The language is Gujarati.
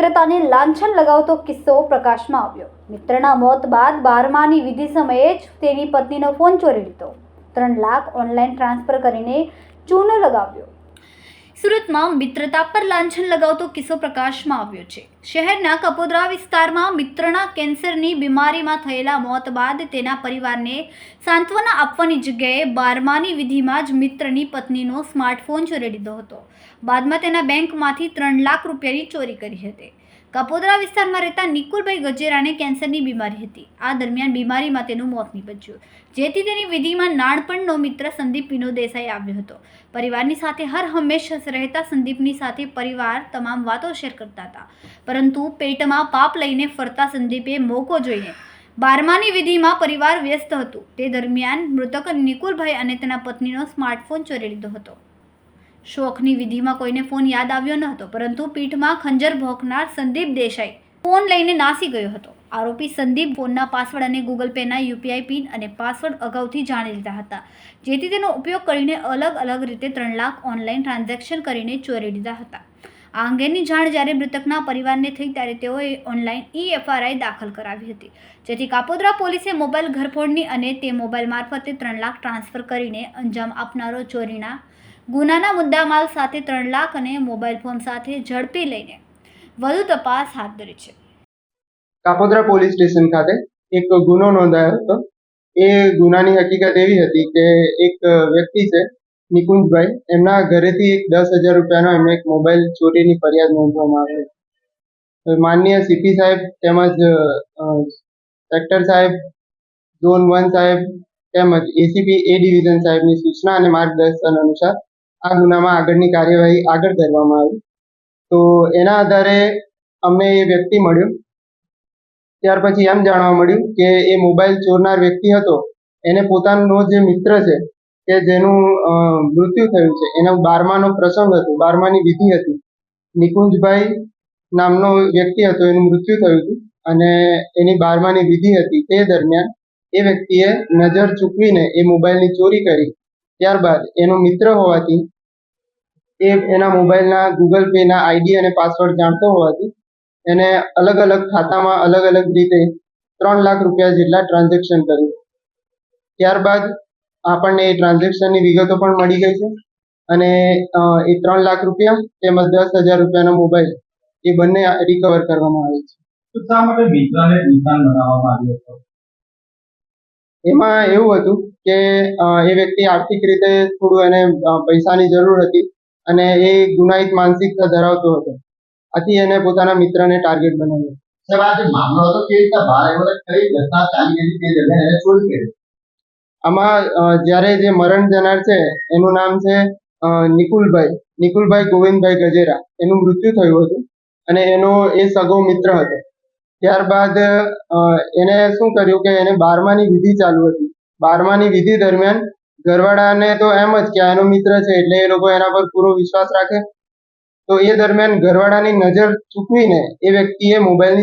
મિત્રતાને લાંછન લગાવતો કિસ્સો પ્રકાશમાં આવ્યો. મિત્રના મોત બાદ બારમાની વિધિ સમયે જ તેની પત્નીનો ફોન ચોરી લીધો. ત્રણ લાખ ઓનલાઈન ટ્રાન્સફર કરીને ચૂનો લગાવ્યો. સુરતમાં મિત્રતા પર લાંછન લગાવતો કિસ્સો પ્રકાશમાં આવ્યો છે. શહેરના કપોદરા વિસ્તારમાં મિત્રના કેન્સરની બીમારીમાં થયેલા મોત બાદ તેના પરિવારને સાંત્વના આપવાની જગ્યાએ બારમાની વિધિમાં જ મિત્રની પત્નીનો સ્માર્ટફોન ચોરી લીધો હતો. બાદમાં તેના બેંકમાંથી ત્રણ લાખ રૂપિયાની ચોરી કરી હતી. કપોદરા વિસ્તારમાં રહેતા નિકુલભાઈ ગજેરાને કેન્સરની બીમારી હતી. આ દરમિયાન બીમારીમાં તેનું મોત નીપજ્યું. જેથી તેની વિધિમાં નાનપણનો મિત્ર સંદીપ વિનોદ દેસાઈ આવ્યો હતો. પરિવારની સાથે હર હંમેશ રહેતા સંદીપની સાથે પરિવાર તમામ વાતો શેર કરતા હતા. પરંતુ પેટમાં પાપ લઈને ફરતા સંદીપે મોકો જોઈને બારમાની વિધિમાં પરિવાર વ્યસ્ત હતું. તે દરમિયાન મૃતક નિકુલભાઈ અને તેના પત્નીનો સ્માર્ટફોન ચોરી લીધો હતો. શોખની વિધિમાં કોઈને ફોન યાદ આવ્યો ન હતો, પરંતુ પીઠમાં ખંજર ભોંકનાર સંદીપ દેસાઈ ફોન લઈને નાસી ગયો હતો. આરોપી સંદીપ ફોનના પાસવર્ડ અને ગૂગલ પેના યુપીઆઈ પિન અને પાસવર્ડ અગાઉથી જાણી લીધા હતા, જેથી તેનો ઉપયોગ કરીને અલગ અલગ રીતે ત્રણ લાખ ઓનલાઈન ટ્રાન્ઝેક્શન કરીને ચોરી લીધા હતા. આ અંગેની જાણ જ્યારે મૃતકના પરિવારને થઈ ત્યારે તેઓએ ઓનલાઈન ઈ એફઆરઆઈ દાખલ કરાવી હતી. જેથી કાપોદ્રા પોલીસે મોબાઈલ ઘરફોડની અને તે મોબાઈલ મારફતે ત્રણ લાખ ટ્રાન્સફર કરીને અંજામ આપનારો ચોરીના ગુનાના મુદ્દામાલ સાથે ત્રણ લાખ અને મોબાઈલ ફોન સાથે ઝડપી લઈને વધુ તપાસ હાથ ધરી છે. કાપોદ્રા પોલીસ સ્ટેશન ખાતે એક ગુનો નોંધાયો હતો. એ ગુનાની હકીકત એવી હતી કે એક વ્યક્તિ છે, નિકુંજભાઈ. એમના ઘરેથી એક દસ હજાર રૂપિયાનો એમને એક મોબાઈલ ચોરીની ફરિયાદ નોંધવામાં આવી હતી. માનનીય સીપી સાહેબ તેમજ સેક્ટર સાહેબ, ઝોન વન સાહેબ તેમજ એસીપી એ ડિવિઝન સાહેબની સૂચના અને માર્ગદર્શન અનુસાર આ ગુનામાં આગળની કાર્યવાહી આગળ કરવામાં આવી. તો એના આધારે અમને એ વ્યક્તિ મળ્યો. ત્યાર પછી એમ જાણવા મળ્યું કે એ મોબાઈલ ચોરનાર વ્યક્તિ હતો. એને પોતાનો જે મિત્ર છે કે જેનું મૃત્યુ થયું છે, એનો બારમાનો પ્રસંગ હતો, બારમાની વિધિ હતી. નિકુંજભાઈ નામનો વ્યક્તિ હતો, એનું મૃત્યુ થયું હતું અને એની બારમાની વિધિ હતી. તે દરમિયાન એ વ્યક્તિએ નજર ચૂકવીને એ મોબાઈલની ચોરી કરી. ત્યારબાદ એનો મિત્ર હોવાથી, એ એના મોબાઈલના ગૂગલ પેના આઈડી અને પાસવર્ડ જાણતો હોવાથી, એને અલગ અલગ ખાતામાં અલગ અલગ રીતે ત્રણ લાખ રૂપિયા જેટલા ટ્રાન્ઝેક્શન કર્યું. ત્યારબાદ આપણને એ ટ્રાન્ઝેક્શનની વિગતો પણ મળી ગઈ છે અને એ ત્રણ લાખ રૂપિયા તેમજ દસ હજાર રૂપિયાનો મોબાઈલ એ બંને રિકવર કરવામાં આવે છે. શા માટે મિત્રને નિશાન બનાવવામાં આવ્યો હતો? એમાં એવું હતું કે એ વ્યક્તિ આર્થિક રીતે થોડું એને પૈસાની જરૂર હતી અને એ ગુનાહિત માનસિકતા ધરાવતો હતો. આથી એને પોતાના મિત્રને ટાર્ગેટ બનાવ્યો. સાહેબ આ જે મામલો હતો કેવી રીતના બહાર કઈ ઘટના ચાલી હતી તે એને ચોરી કરી? આમાં જ્યારે જે મરણ જનાર છે એનું નામ છે નિકુલભાઈ નિકુલભાઈ ગોવિંદભાઈ ગજેરા. એનું મૃત્યુ થયું હતું અને એનો એ સગો મિત્ર હતો. ત્યારબાદ એને શું કર્યું કે એને બારમાની વિધિ ચાલુ હતી. બારમાની વિધિ દરમિયાન ઘરવાળાને તો એમ જ કે એનો મિત્ર છે એટલે એ લોકો એના પર પૂરો વિશ્વાસ રાખે. તો એ દરમિયાન ઘરવાળાની નજર ચૂકવીને એ વ્યક્તિએ મોબાઈલની